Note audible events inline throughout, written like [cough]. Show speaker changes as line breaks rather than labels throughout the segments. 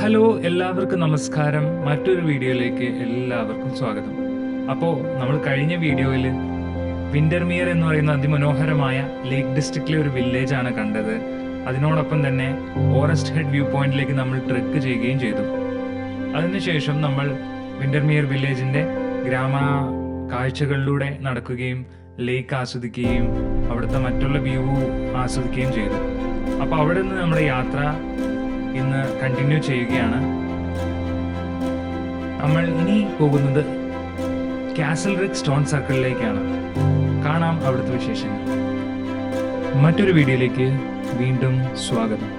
Hello എല്ലാവർക്കും നമസ്കാരം. മറ്റൊരു വീഡിയോയിലേക്ക് എല്ലാവർക്കും സ്വാഗതം. അപ്പോൾ നമ്മൾ കഴിഞ്ഞ വീഡിയോയിൽ വിന്റർമിയർ എന്ന് പറയുന്ന അതിമനോഹരമായ ലേക്ക് ഡിസ്ട്രിക്റ്റിലെ ഒരു വില്ലേജ് ആണ് കണ്ടത്. അതിനോടൊപ്പം തന്നെ ഫോറസ്റ്റ് ഹെഡ് വ്യൂ പോയിന്റിലേക്ക് നമ്മൾ ട്രെക്ക് ചെയ്യുകയും ചെയ്തു. അതിനുശേഷം നമ്മൾ വിന്റർമിയർ വില്ലേജിന്റെ ഗ്രാമ കാഴ്ചകളിലൂടെ നടക്കുകയും ലേക്ക് ആസ്വദിക്കുകയും അവിടുത്തെ മറ്റുള്ള വ്യൂ ആസ്വദിക്കുകയും ചെയ്തു. അപ്പോൾ അവിടെ നിന്ന് നമ്മുടെ യാത്ര ഇന്ന് കണ്ടിന്യൂ ചെയ്യുകയാണ്. നമ്മൾ ഇനി പോകുന്നത് കാസൽ റിക് സ്റ്റോൺ സർക്കിളിലേക്കാണ് കാണാം അവിടുത്തെ വിശേഷങ്ങൾ. മറ്റൊരു വീഡിയോയിലേക്ക് വീണ്ടും സ്വാഗതം.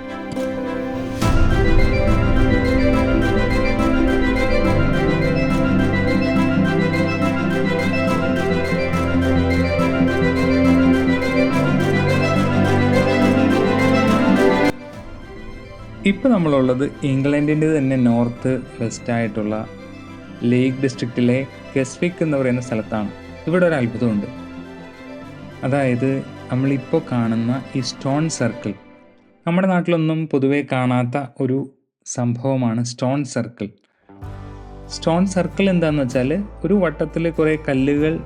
ഇപ്പോൾ നമ്മളുള്ളത് ഇംഗ്ലണ്ടിന്റെ തന്നെ നോർത്ത് വെസ്റ്റ് ആയിട്ടുള്ള ലേക്ക് ഡിസ്ട്രിക്റ്റിലെ കെസ്വിക് എന്ന് പറയുന്ന സ്ഥലത്താണ്. ഇവിടെ ഒരു അത്ഭുതമുണ്ട്. അതായത് നമ്മളിപ്പോൾ കാണുന്ന ഈ സ്റ്റോൺ സർക്കിൾ. നമ്മുടെ നാട്ടിലൊന്നും പൊതുവെ കാണാത്ത ഒരു സംഭവമാണ് സ്റ്റോൺ സർക്കിൾ. സ്റ്റോൺ സർക്കിൾ എന്താണെന്ന് വെച്ചാൽ ഒരു വട്ടത്തിൽ കുറേ കല്ലുകൾ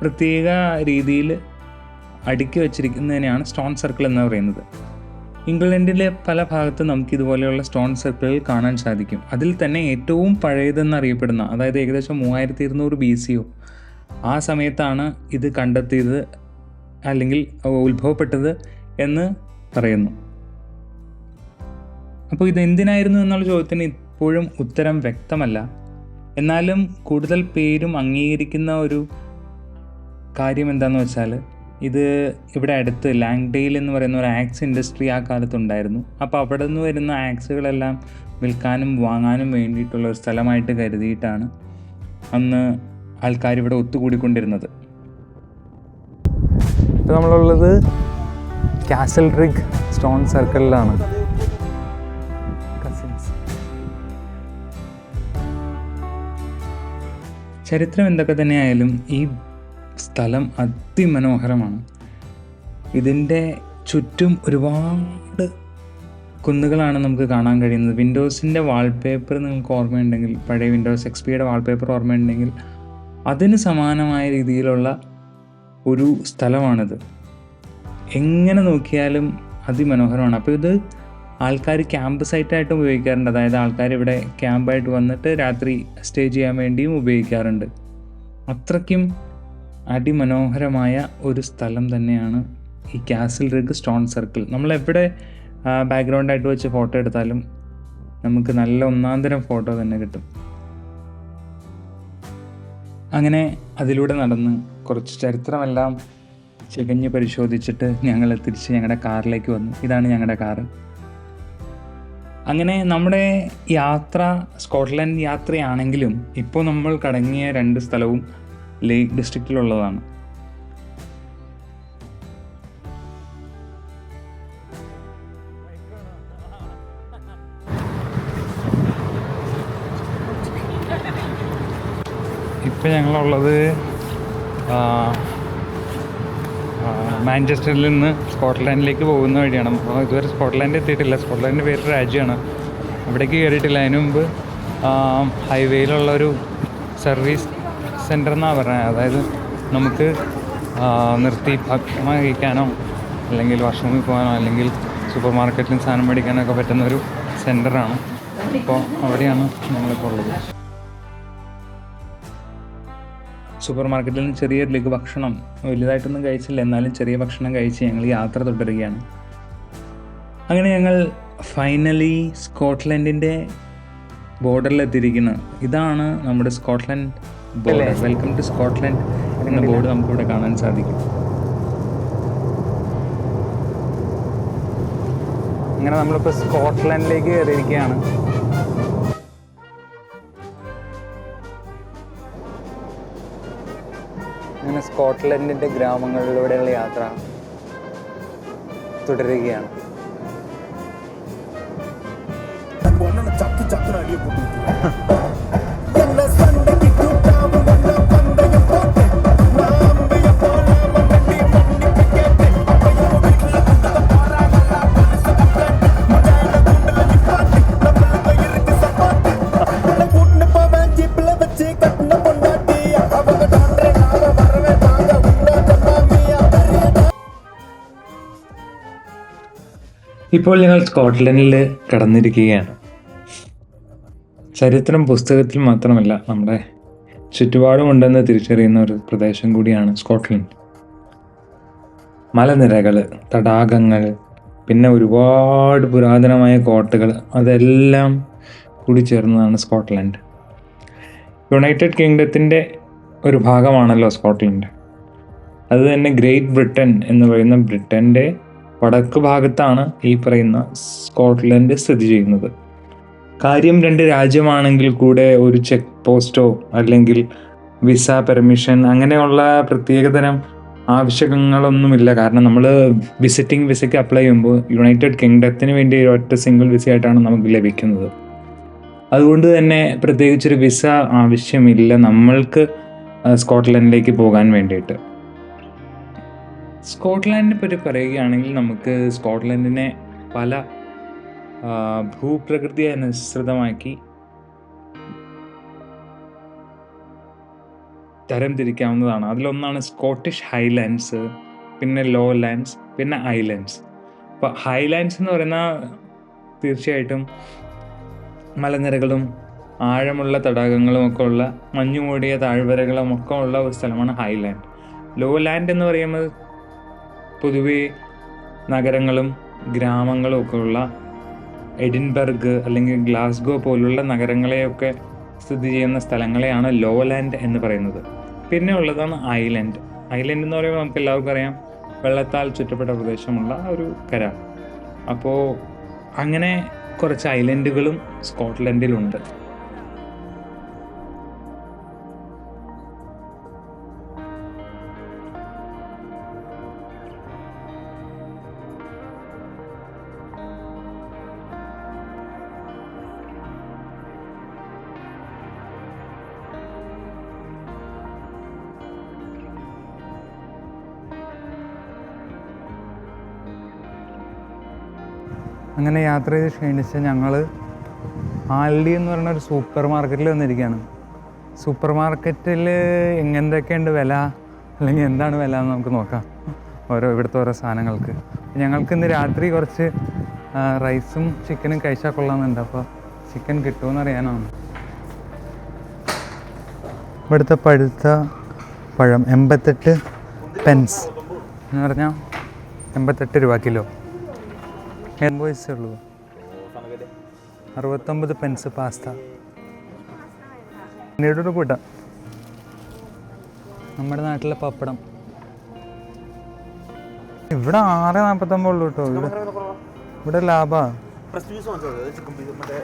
പ്രത്യേക രീതിയിൽ അടുക്കി വച്ചിരിക്കുന്നതിനെയാണ് സ്റ്റോൺ സർക്കിൾ എന്ന് പറയുന്നത്. ഇംഗ്ലണ്ടിലെ പല ഭാഗത്തും നമുക്ക് ഇതുപോലെയുള്ള സ്റ്റോൺ സർക്കിളുകൾ കാണാൻ സാധിക്കും. അതിൽ തന്നെ ഏറ്റവും പഴയതെന്നറിയപ്പെടുന്ന അതായത് ഏകദേശം മൂവായിരത്തി ഇരുന്നൂറ് ബി സിയോ ആ സമയത്താണ് ഇത് കണ്ടെത്തിയത് അല്ലെങ്കിൽ ഉത്ഭവപ്പെട്ടത് എന്ന് പറയുന്നു. അപ്പോൾ ഇത് എന്തിനായിരുന്നു എന്നുള്ള ചോദ്യത്തിന് ഇപ്പോഴും ഉത്തരം വ്യക്തമല്ല. എന്നാലും കൂടുതൽ പേരും അംഗീകരിക്കുന്ന ഒരു കാര്യം എന്താണെന്ന് വെച്ചാൽ ഇത് ഇവിടെ അടുത്ത് ലാങ്ഡെയിൽ എന്ന് പറയുന്ന ഒരു ആക്സ് ഇൻഡസ്ട്രി ആ കാലത്തുണ്ടായിരുന്നു. അപ്പോൾ അവിടെ നിന്ന് വരുന്ന ആക്സുകളെല്ലാം വിൽക്കാനും വാങ്ങാനും വേണ്ടിയിട്ടുള്ള ഒരു സ്ഥലമായിട്ട് കരുതിയിട്ടാണ് അന്ന് ആൾക്കാർ ഇവിടെ ഒത്തുകൂടിക്കൊണ്ടിരുന്നത്. ഇപ്പോൾ നമ്മളുള്ളത് കാസൽ റിഗ് സ്റ്റോൺ സർക്കിളിലാണ് ചരിത്രം എന്തൊക്കെ തന്നെയായാലും ഈ സ്ഥലം അതിമനോഹരമാണ്. ഇതിന്റെ ചുറ്റും ഒരുപാട് കുന്നുകളാണ് നമുക്ക് കാണാൻ കഴിയുന്നത്. വിൻഡോസിന്റെ വാൾപേപ്പർ നിങ്ങൾക്ക് ഓർമ്മയുണ്ടെങ്കിൽ പഴയ വിൻഡോസ് എക്സ് പിയുടെ വാൾപേപ്പർ ഓർമ്മയുണ്ടെങ്കിൽ അതിന് സമാനമായ രീതിയിലുള്ള ഒരു സ്ഥലമാണിത്. എങ്ങനെ നോക്കിയാലും അതിമനോഹരമാണ്. അപ്പോൾ ഇത് ആൾക്കാർ ക്യാമ്പ് സൈറ്റായിട്ടും ഉപയോഗിക്കാറുണ്ട്. അതായത് ആൾക്കാർ ഇവിടെ ക്യാമ്പായിട്ട് വന്നിട്ട് രാത്രി സ്റ്റേ ചെയ്യാൻ വേണ്ടിയും ഉപയോഗിക്കാറുണ്ട്. അത്രയ്ക്കും അതിമനോഹരമായ ഒരു സ്ഥലം തന്നെയാണ് ഈ കാസിൽ റിഗ് സ്റ്റോൺ സർക്കിൾ നമ്മൾ എവിടെ ബാക്ക്ഗ്രൗണ്ടായിട്ട് വെച്ച് ഫോട്ടോ എടുത്താലും നമുക്ക് നല്ല ഒന്നാന്തരം ഫോട്ടോ തന്നെ കിട്ടും. അങ്ങനെ അതിലൂടെ നടന്ന് കുറച്ച് ചരിത്രമെല്ലാം ചികഞ്ഞ് പരിശോധിച്ചിട്ട് ഞങ്ങൾ തിരിച്ച് ഞങ്ങളുടെ കാറിലേക്ക് വന്നു. ഇതാണ് ഞങ്ങളുടെ കാറ്. അങ്ങനെ നമ്മുടെ യാത്ര സ്കോട്ട്ലൻഡ് യാത്രയാണെങ്കിലും ഇപ്പോൾ നമ്മൾ കടങ്ങിയ രണ്ട് സ്ഥലവും ലേക്ക് ഡിസ്ട്രിക്റ്റിലുള്ളതാണ് ഇപ്പം ഞങ്ങളുള്ളത് മാഞ്ചസ്റ്ററിൽ നിന്ന് സ്കോട്ട്ലാൻഡിലേക്ക് പോകുന്ന വഴിയാണ്. അപ്പോൾ ഇതുവരെ സ്കോട്ട്ലാൻഡ് എത്തിയിട്ടില്ല. സ്കോട്ട്ലാൻഡിന്റെ പേര് രാജ്യമാണ്. അവിടേക്ക് കയറിയിട്ടില്ല അതിനു മുമ്പ് ഹൈവേയിലുള്ള ഹൈവേയിലുള്ളൊരു സർവീസ് സെന്റർ എന്നാണ് പറഞ്ഞത് അതായത് നമുക്ക് നിർത്തി ഭക്ഷണം കഴിക്കാനോ അല്ലെങ്കിൽ വാഷ്റൂമിൽ പോകാനോ അല്ലെങ്കിൽ സൂപ്പർ മാർക്കറ്റിൽ സാധനം മേടിക്കാനോ ഒക്കെ പറ്റുന്ന ഒരു സെന്ററാണ് അപ്പോൾ അവിടെയാണ് നമ്മളിപ്പോൾ ഉള്ളത്. സൂപ്പർ മാർക്കറ്റിൽ ചെറിയ ലഘു ഭക്ഷണം വലുതായിട്ടൊന്നും കഴിച്ചില്ല. എന്നാലും ചെറിയ ഭക്ഷണം കഴിച്ച് ഞങ്ങൾ യാത്ര തുടരുകയാണ്. അങ്ങനെ ഞങ്ങൾ ഫൈനലി സ്കോട്ട്ലൻഡിന്റെ ബോർഡറിലെത്തിയിരിക്കുന്നത് ഇതാണ് നമ്മുടെ Scotland board welcome to Scotland എന്ന ബോർഡ് നമുക്കിവിടെ കാണാൻ സാധിക്കും അങ്ങനെ നമ്മളിപ്പോൾ സ്കോട്ട്ലൻഡിലേക്ക് കയറിയിരിക്കുകയാണ്. അങ്ങനെ സ്കോട്ട്ലൻഡിന്റെ ഗ്രാമങ്ങളിലൂടെയുള്ള യാത്ര തുടരുകയാണ്.
ചത്ത് ചത്ത് അടിയപ്പെട്ടു
ഇപ്പോൾ ഞങ്ങൾ സ്കോട്ട്ലൻഡിൽ കടന്നിരിക്കുകയാണ്. ചരിത്രം പുസ്തകത്തിൽ മാത്രമല്ല നമ്മുടെ ചുറ്റുപാടുമുണ്ടെന്ന് തിരിച്ചറിയുന്ന ഒരു പ്രദേശം കൂടിയാണ് സ്കോട്ട്ലൻഡ്. മലനിരകൾ തടാകങ്ങൾ പിന്നെ ഒരുപാട് പുരാതനമായ കോട്ടകൾ അതെല്ലാം കൂടി ചേർന്നതാണ് സ്കോട്ട്ലൻഡ്. യുണൈറ്റഡ് കിങ്ഡത്തിന്റെ ഒരു ഭാഗമാണല്ലോ സ്കോട്ട്ലൻഡ്. അത് തന്നെ ഗ്രേറ്റ് ബ്രിട്ടൻ എന്ന് പറയുന്ന ബ്രിട്ടന്റെ വടക്ക് ഭാഗത്താണ് ഈ പറയുന്ന സ്കോട്ട്ലൻഡ് സ്ഥിതി ചെയ്യുന്നത്. കാര്യം രണ്ട് രാജ്യമാണെങ്കിൽ കൂടെ ഒരു ചെക്ക് പോസ്റ്റോ അല്ലെങ്കിൽ വിസ പെർമിഷൻ അങ്ങനെയുള്ള പ്രത്യേകതരം ആവശ്യങ്ങളൊന്നുമില്ല. കാരണം നമ്മൾ വിസിറ്റിംഗ് വിസയ്ക്ക് അപ്ലൈ ചെയ്യുമ്പോൾ യുണൈറ്റഡ് കിങ്ഡത്തിന് വേണ്ടി ഒറ്റ സിംഗിൾ വിസ ആയിട്ടാണ് നമുക്ക് ലഭിക്കുന്നത്. അതുകൊണ്ട് തന്നെ പ്രത്യേകിച്ചൊരു വിസ ആവശ്യമില്ല. നമ്മൾക്ക് സ്കോട്ട്ലൻഡിലേക്ക് പോകാൻ വേണ്ടിയിട്ട്. സ്കോട്ട്ലാൻഡിനെ പറ്റി പറയുകയാണെങ്കിൽ നമുക്ക് സ്കോട്ട്ലൻഡിനെ പല ഭൂപ്രകൃതി അനുസൃതമാക്കി തരം തിരിക്കാവുന്നതാണ് അതിലൊന്നാണ് സ്കോട്ടിഷ് ഹൈലാൻഡ്സ് പിന്നെ ലോ ലാൻഡ്സ് പിന്നെ ഐലാൻഡ്സ്. അപ്പോൾ ഹൈലാൻഡ്സ് എന്ന് പറയുന്ന തീർച്ചയായിട്ടും മലനിരകളും ആഴമുള്ള തടാകങ്ങളും ഒക്കെ ഉള്ള മഞ്ഞുമൂടിയ താഴ്വരകളും ഒക്കെ ഉള്ള ഒരു സ്ഥലമാണ് ഹൈലാൻഡ്. ലോ ലാൻഡ് എന്ന് പറയുന്നത് പൊതുവേ നഗരങ്ങളും ഗ്രാമങ്ങളും ഒക്കെ ഉള്ള എഡിൻബർഗ് അല്ലെങ്കിൽ ഗ്ലാസ്ഗോ പോലുള്ള നഗരങ്ങളെയൊക്കെ സ്ഥിതി ചെയ്യുന്ന സ്ഥലങ്ങളെയാണ് ലോ ലാൻഡ് എന്ന് പറയുന്നത്. പിന്നെ ഉള്ളതാണ് ഐലൻഡ്. ഐലൻഡ് എന്ന് പറയുമ്പോൾ നമുക്ക് എല്ലാവർക്കും അറിയാം വെള്ളത്താൽ ചുറ്റപ്പെട്ട പ്രദേശമുള്ള ഒരു കര. അപ്പോൾ അങ്ങനെ കുറച്ച് ഐലൻഡുകളും സ്കോട്ട്ലൻഡിലുണ്ട്.
അങ്ങനെ യാത്ര ചെയ്ത് ക്ഷീണിച്ച് ഞങ്ങൾ ആൽഡി എന്ന് പറയുന്ന ഒരു സൂപ്പർ മാർക്കറ്റിൽ വന്നിരിക്കുകയാണ്. സൂപ്പർ മാർക്കറ്റിൽ എങ്ങനെയൊക്കെയുണ്ട് വില? അല്ലെങ്കിൽ എന്താണ് വില എന്ന് നമുക്ക് നോക്കാം. ഓരോ ഇവിടുത്തെ ഓരോ സാധനങ്ങൾക്ക്. ഞങ്ങൾക്ക് ഇന്ന് രാത്രി കുറച്ച് റൈസും ചിക്കനും കഴിച്ചാൽ കൊള്ളാമെന്നുണ്ട്. അപ്പോൾ ചിക്കൻ കിട്ടുമെന്ന് അറിയാനാണ്. ഇവിടുത്തെ പഴുത്ത പഴം എൺപത്തെട്ട് പെൻസ് എന്ന് പറഞ്ഞാൽ എൺപത്തെട്ട് രൂപ കിലോ. പൈസ ഉള്ളൂ. അറുപത്തൊമ്പത് പെൻസ് പാസ്ത പിന്നീടൊരു കൂട്ടം. നമ്മുടെ നാട്ടിലെ പപ്പടം. ഇവിടെ ആറ് നാൽപ്പത്തൊമ്പത് ഉള്ളൂ കേട്ടോ. ഇവിടെ ഇവിടെ ലാഭാ.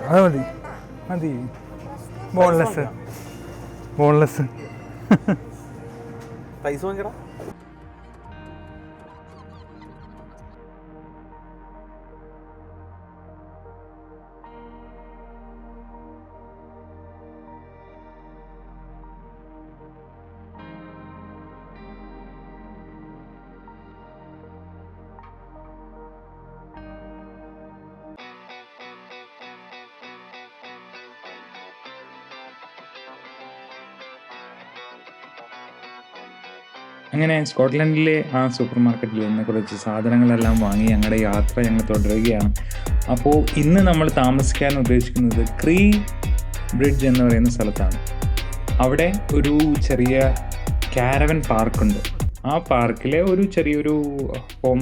അത് മതി. മതി. ബോൺലെസ് ബോൺലെസ്
പൈസ വാങ്ങിക്കടാ.
അങ്ങനെ സ്കോട്ട്ലൻഡിലെ ആ സൂപ്പർ മാർക്കറ്റിൽ നിന്ന് കുറച്ച് സാധനങ്ങളെല്ലാം വാങ്ങി ഞങ്ങളുടെ യാത്ര ഞങ്ങൾ തുടരുകയാണ്. അപ്പോൾ ഇന്ന് നമ്മൾ താമസിക്കാൻ ഉദ്ദേശിക്കുന്നത് ക്രീ ബ്രിഡ്ജ് എന്ന് പറയുന്ന സ്ഥലത്താണ്. അവിടെ ഒരു ചെറിയ കാരവൻ പാർക്കുണ്ട്. ആ പാർക്കിലെ ഒരു ചെറിയൊരു ഹോം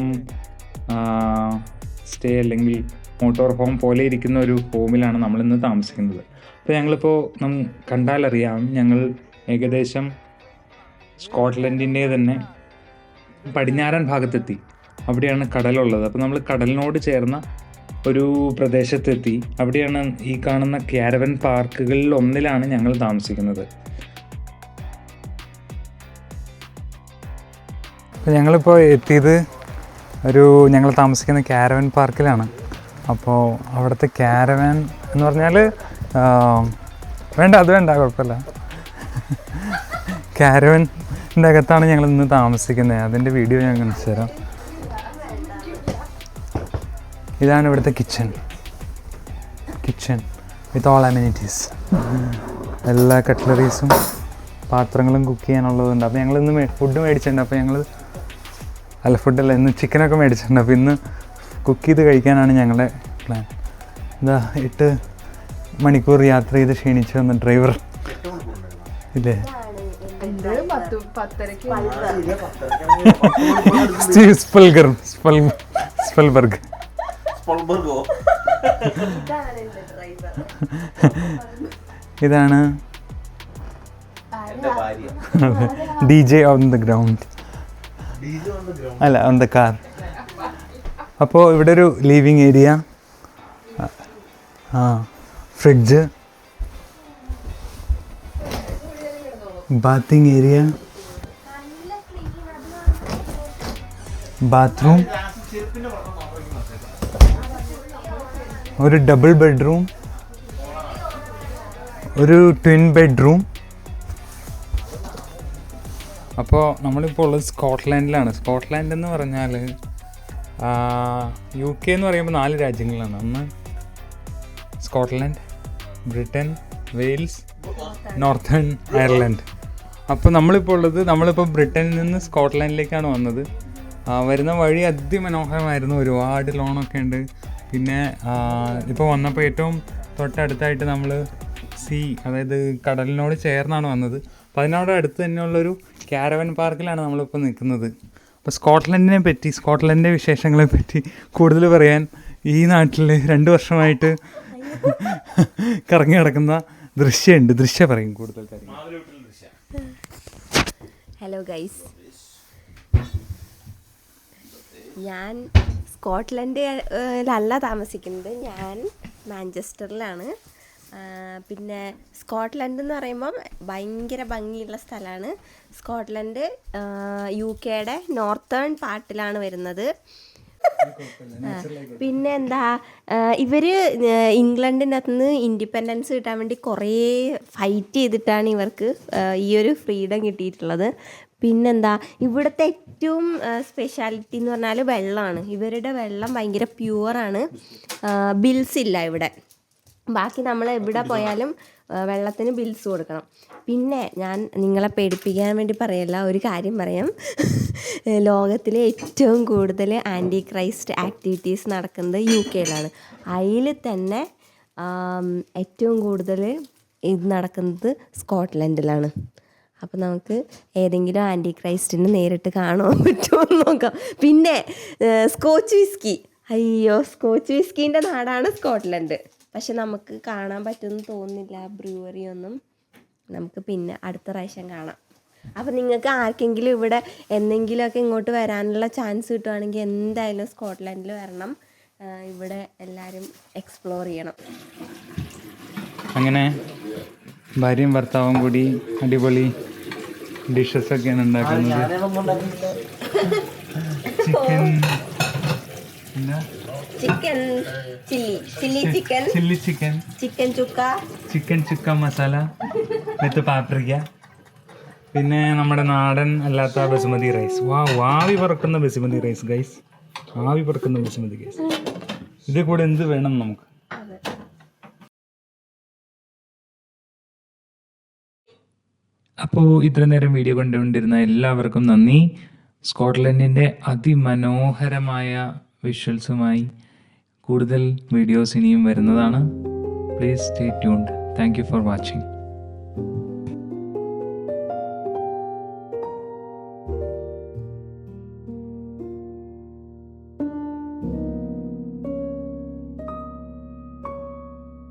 സ്റ്റേ അല്ലെങ്കിൽ മോട്ടോർ ഹോം പോലെ ഇരിക്കുന്ന ഒരു ഹോമിലാണ് നമ്മളിന്ന് താമസിക്കുന്നത്. അപ്പോൾ ഞങ്ങളിപ്പോൾ നം കണ്ടാലറിയാം ഞങ്ങൾ ഏകദേശം സ്കോട്ട്ലൻഡിന്റെ തന്നെ പടിഞ്ഞാറൻ ഭാഗത്തെത്തി. അവിടെയാണ് കടലുള്ളത്. അപ്പോൾ നമ്മൾ കടലിനോട് ചേർന്ന ഒരു പ്രദേശത്തെത്തി. അവിടെയാണ് ഈ കാണുന്ന ക്യാരവൻ പാർക്കുകളിൽ ഒന്നിലാണ് ഞങ്ങൾ താമസിക്കുന്നത്.
ഞങ്ങളിപ്പോൾ എത്തിയത് ഒരു ഞങ്ങൾ താമസിക്കുന്ന ക്യാരവൻ പാർക്കിലാണ്. അപ്പോൾ അവിടുത്തെ ക്യാരവൻ എന്ന് പറഞ്ഞാൽ വേണ്ട അത് വേണ്ട കുഴപ്പമില്ല. ക്യാരവന്റെ അകത്താണ് ഞങ്ങൾ ഇന്ന് താമസിക്കുന്നത്. അതിന്റെ വീഡിയോ ഞാൻ കാണിച്ചു തരാം. ഇതാണ് ഇവിടുത്തെ kitchen kitchen with all amenities എല്ലാ കട്ട്ലറീസും പാത്രങ്ങളും കുക്ക് ചെയ്യാനുള്ളതുണ്ട്. അപ്പോൾ ഞങ്ങൾ ഇന്ന് ഫുഡ് മേടിച്ചിട്ടുണ്ട്. അപ്പോൾ ഞങ്ങൾ അല്ല ഫുഡല്ല ഇന്ന് ചിക്കനൊക്കെ മേടിച്ചിട്ടുണ്ട്. അപ്പോൾ ഇന്ന്
കുക്ക് ചെയ്ത് കഴിക്കാനാണ് ഞങ്ങളുടെ പ്ലാൻ എന്താ എട്ട് മണിക്കൂർ യാത്ര ചെയ്ത് ക്ഷീണിച്ച് വന്ന ഡ്രൈവർ ഇല്ലേ?
പത്ത് പത്തരക്ക് [laughs]
സ്റ്റീവ് സ്പൽഗർ സ്പൽ സ്പൽബർഗ്.
സ്പൾബർഗോ [laughs]
ഇതാണ് [laughs] D J on the ground. അല്ല ഓൺ ദ കാർ. അപ്പോൾ ഇവിടെ ഒരു ലീവിങ് ഏരിയ. ആ ഫ്രിഡ്ജ്. ബാത്തിങ് ഏരിയ ബാത്റൂം ഒരു ഡബിൾ ബെഡ്റൂം ഒരു ട്വിൻ ബെഡ്റൂം അപ്പോൾ നമ്മളിപ്പോൾ ഉള്ളത് സ്കോട്ട്ലാൻഡിലാണ്. സ്കോട്ട്ലാൻഡ് എന്ന് പറഞ്ഞാൽ യു കെ എന്ന് പറയുമ്പോൾ നാല് രാജ്യങ്ങളാണ്. ഒന്ന് Scotland Britain Wales Northern Ireland. അപ്പോൾ നമ്മളിപ്പോൾ ഉള്ളത് നമ്മളിപ്പോൾ ബ്രിട്ടനിൽ നിന്ന് സ്കോട്ട്ലാൻഡിലേക്കാണ് വന്നത്. വരുന്ന വഴി അതിമനോഹരമായിരുന്നു. ഒരുപാട് ലോണൊക്കെ ഉണ്ട്. പിന്നെ ഇപ്പോൾ വന്നപ്പോൾ ഏറ്റവും തൊട്ടടുത്തായിട്ട് നമ്മൾ സീ അതായത് കടലിനോട് ചേർന്നാണ് വന്നത്. അപ്പോൾ അതിനോട് അടുത്ത് തന്നെയുള്ളൊരു ക്യാരവൻ പാർക്കിലാണ് നമ്മളിപ്പോൾ നിൽക്കുന്നത്. അപ്പോൾ സ്കോട്ട്ലൻഡിനെ പറ്റി സ്കോട്ട്ലൻഡിന്റെ വിശേഷങ്ങളെ പറ്റി കൂടുതൽ പറയാൻ ഈ നാട്ടിൽ രണ്ട് വർഷമായിട്ട് കറങ്ങി നടക്കുന്ന ദൃശ്യമുണ്ട്. ദൃശ്യ പറയും കൂടുതൽ കാര്യങ്ങൾ
ഹലോ ഗൈസ് ഞാൻ സ്കോട്ട്ലൻഡിലല്ല താമസിക്കുന്നത് ഞാൻ മാഞ്ചസ്റ്ററിലാണ്. പിന്നെ സ്കോട്ട്ലൻഡ് എന്ന് പറയുമ്പം ഭയങ്കര ഭംഗിയുള്ള സ്ഥലമാണ്. സ്കോട്ട്ലൻഡ് യു കെയുടെ നോർത്തേൺ പാർട്ടിലാണ് വരുന്നത്. പിന്നെ എന്താ ഇവർ ഇംഗ്ലണ്ടിനകത്ത് നിന്ന് ഇൻഡിപെൻഡൻസ് കിട്ടാൻ വേണ്ടി കുറേ ഫൈറ്റ് ചെയ്തിട്ടാണ് ഇവർക്ക് ഈ ഒരു ഫ്രീഡം കിട്ടിയിട്ടുള്ളത്. പിന്നെന്താ ഇവിടുത്തെ ഏറ്റവും സ്പെഷ്യാലിറ്റി എന്ന് പറഞ്ഞാൽ വെള്ളമാണ്. ഇവരുടെ വെള്ളം ഭയങ്കര പ്യുവറാണ് ബിൽസ് ഇല്ല ഇവിടെ. ബാക്കി നമ്മൾ എവിടെ പോയാലും വെള്ളത്തിന് ബിൽസ് കൊടുക്കണം. പിന്നെ ഞാൻ നിങ്ങളെ പേടിപ്പിക്കാൻ വേണ്ടി പറയല്ല ഒരു കാര്യം പറയാം. ലോകത്തിലെ ഏറ്റവും കൂടുതൽ ആന്റി ക്രൈസ്റ്റ് ആക്ടിവിറ്റീസ് നടക്കുന്നത് യു കെയിലാണ് അതിൽ തന്നെ ഏറ്റവും കൂടുതൽ ഇത് നടക്കുന്നത് സ്കോട്ട്ലൻഡിലാണ്. അപ്പോൾ നമുക്ക് ഏതെങ്കിലും ആന്റി ക്രൈസ്റ്റിനെ നേരിട്ട് കാണുമോ പറ്റുമോ എന്ന് നോക്കാം. പിന്നെ സ്കോച്ച് വിസ്കി. അയ്യോ സ്കോച്ച് വിസ്കീന്റെ നാടാണ് സ്കോട്ട്ലൻഡ്. പക്ഷെ നമുക്ക് കാണാൻ പറ്റുമെന്ന് തോന്നുന്നില്ല ബ്രൂവറി ഒന്നും. നമുക്ക് പിന്നെ അടുത്ത പ്രാവശ്യം കാണാം. അപ്പം നിങ്ങൾക്ക് ആർക്കെങ്കിലും ഇവിടെ എന്തെങ്കിലുമൊക്കെ ഇങ്ങോട്ട് വരാനുള്ള ചാൻസ് കിട്ടുവാണെങ്കിൽ എന്തായാലും സ്കോട്ട്ലൻഡിൽ വരണം. ഇവിടെ എല്ലാവരും എക്സ്പ്ലോർ ചെയ്യണം.
അങ്ങനെ ഭാര്യയും ഭർത്താവും കൂടി അടിപൊളി ഡിഷസ് ഒക്കെയാണ് ഉണ്ടാക്കുന്നത്. ചിക്കൻ എന്താ
chicken chilli chilli chicken
chilli chicken
chicken chukka
chicken chukka masala with paprika പിന്നെ നമ്മുടെ നാടൻ അല്ലാത്ത ബസുമതി റൈസ് വാ ആവി പറക്കുന്ന ബസുമതി റൈസ് ഗൈസ് ആവി പറക്കുന്ന ബസുമതി ഗൈസ് ഇതിൽ കൂടെ എന്ത് വേണം നമുക്ക്? അപ്പോൾ ഇത്ര നേരം വീഡിയോ കണ്ടുകൊണ്ടിരുന്ന എല്ലാവർക്കും നന്ദി. സ്കോട്ട്ലൻഡിന്റെ അതിമനോഹരമായ വിഷ്വൽസുമായി കൂടുതൽ വീഡിയോസ് ഇനിയും വരുന്നതാണ്. Please stay tuned thank you for watching